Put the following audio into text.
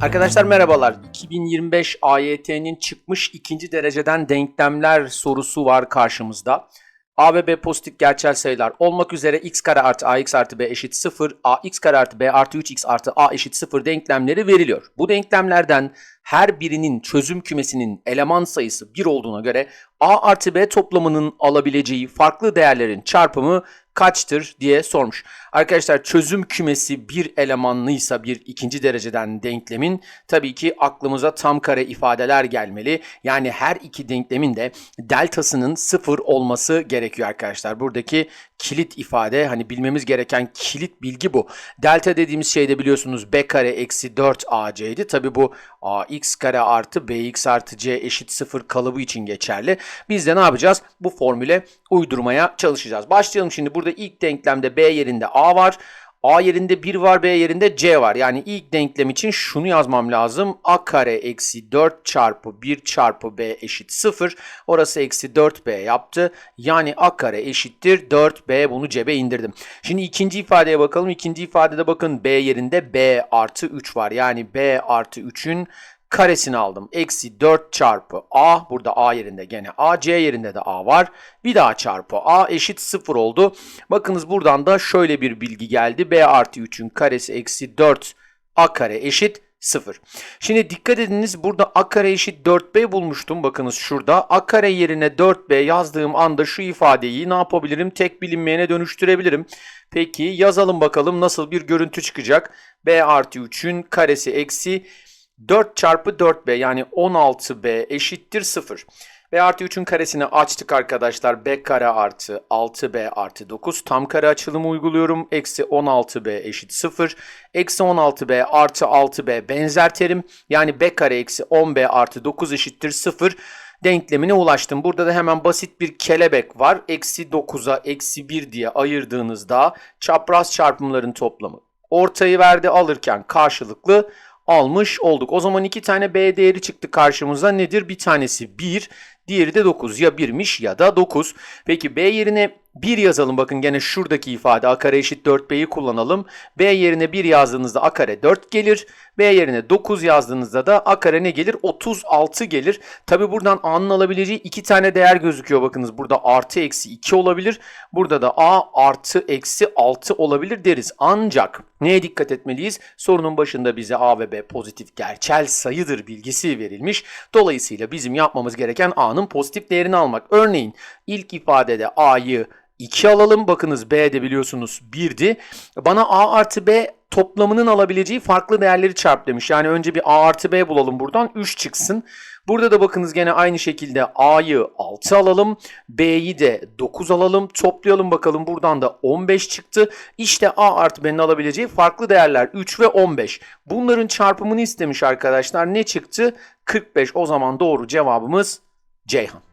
Arkadaşlar merhabalar. 2025 AYT'nin çıkmış ikinci dereceden denklemler sorusu var karşımızda. A ve B pozitif gerçel sayılar olmak üzere x kare artı ax artı b eşit 0, ax kare artı b artı 3x artı a eşit 0 denklemleri veriliyor. Bu denklemlerden her birinin çözüm kümesinin eleman sayısı 1 olduğuna göre a artı b toplamının alabileceği farklı değerlerin çarpımı kaçtır diye sormuş. Arkadaşlar çözüm kümesi bir elemanlıysa bir ikinci dereceden denklemin tabii ki aklımıza tam kare ifadeler gelmeli. Yani her iki denklemin de deltasının sıfır olması gerekiyor arkadaşlar. Buradaki kilit ifade hani bilmemiz gereken kilit bilgi bu. Delta dediğimiz şey de biliyorsunuz b kare eksi 4 ac'ydi. Tabii bu ax kare artı bx artı c eşit 0 kalıbı için geçerli. Biz de ne yapacağız? Bu formüle uydurmaya çalışacağız. Başlayalım şimdi. Burada ilk denklemde b yerinde a var. A yerinde 1 var, B yerinde C var. Yani ilk denklem için şunu yazmam lazım. A kare eksi 4 çarpı 1 çarpı B eşit 0. Orası eksi 4B yaptı. Yani A kare eşittir 4B. Bunu cebe indirdim. Şimdi ikinci ifadeye bakalım. İkinci ifadede bakın B yerinde B artı 3 var. Yani B artı 3'ün karesini aldım. Eksi 4 çarpı a. Burada a yerinde gene a. C yerinde de a var. Bir daha çarpı a eşit 0 oldu. Bakınız buradan da şöyle bir bilgi geldi. b artı 3'ün karesi eksi 4 a kare eşit 0. Şimdi dikkat ediniz burada a kare eşit 4b bulmuştum. Bakınız şurada a kare yerine 4b yazdığım anda şu ifadeyi ne yapabilirim? Tek bilinmeyene dönüştürebilirim. Peki yazalım bakalım nasıl bir görüntü çıkacak. b artı 3'ün karesi eksi 4 çarpı 4b yani 16b eşittir 0. B artı 3'ün karesini açtık arkadaşlar. B kare artı 6b artı 9. Tam kare açılımı uyguluyorum. Eksi 16b eşit 0. Eksi 16b artı 6b benzer terim. Yani b kare eksi 10b artı 9 eşittir 0 denklemine ulaştım. Burada da hemen basit bir kelebek var. Eksi 9'a eksi 1 diye ayırdığınızda çapraz çarpımların toplamı. Ortayı verdi alırken karşılıklı almış olduk. O zaman iki tane B değeri çıktı karşımıza. Nedir? Bir tanesi 1, diğeri de 9. Ya 1'miş ya da 9. Peki B yerine 1 yazalım. Bakın gene şuradaki ifade a kare eşit 4b'yi kullanalım. B yerine 1 yazdığınızda a kare 4 gelir. B yerine 9 yazdığınızda da a kare ne gelir? 36 gelir. Tabi buradan a'nın alabileceği iki tane değer gözüküyor. Bakınız burada artı eksi 2 olabilir. Burada da a artı eksi 6 olabilir deriz. Ancak neye dikkat etmeliyiz? Sorunun başında bize a ve b pozitif gerçel sayıdır bilgisi verilmiş. Dolayısıyla bizim yapmamız gereken a'nın pozitif değerini almak. Örneğin ilk ifadede a'yı 2 alalım. Bakınız B de biliyorsunuz 1'di. Bana A artı B toplamının alabileceği farklı değerleri çarp demiş. Yani önce bir A artı B bulalım buradan 3 çıksın. Burada da bakınız gene aynı şekilde A'yı 6 alalım. B'yi de 9 alalım. Toplayalım bakalım buradan da 15 çıktı. İşte A artı B'nin alabileceği farklı değerler 3 ve 15. Bunların çarpımını istemiş arkadaşlar. Ne çıktı? 45. O zaman doğru cevabımız Ceyhan.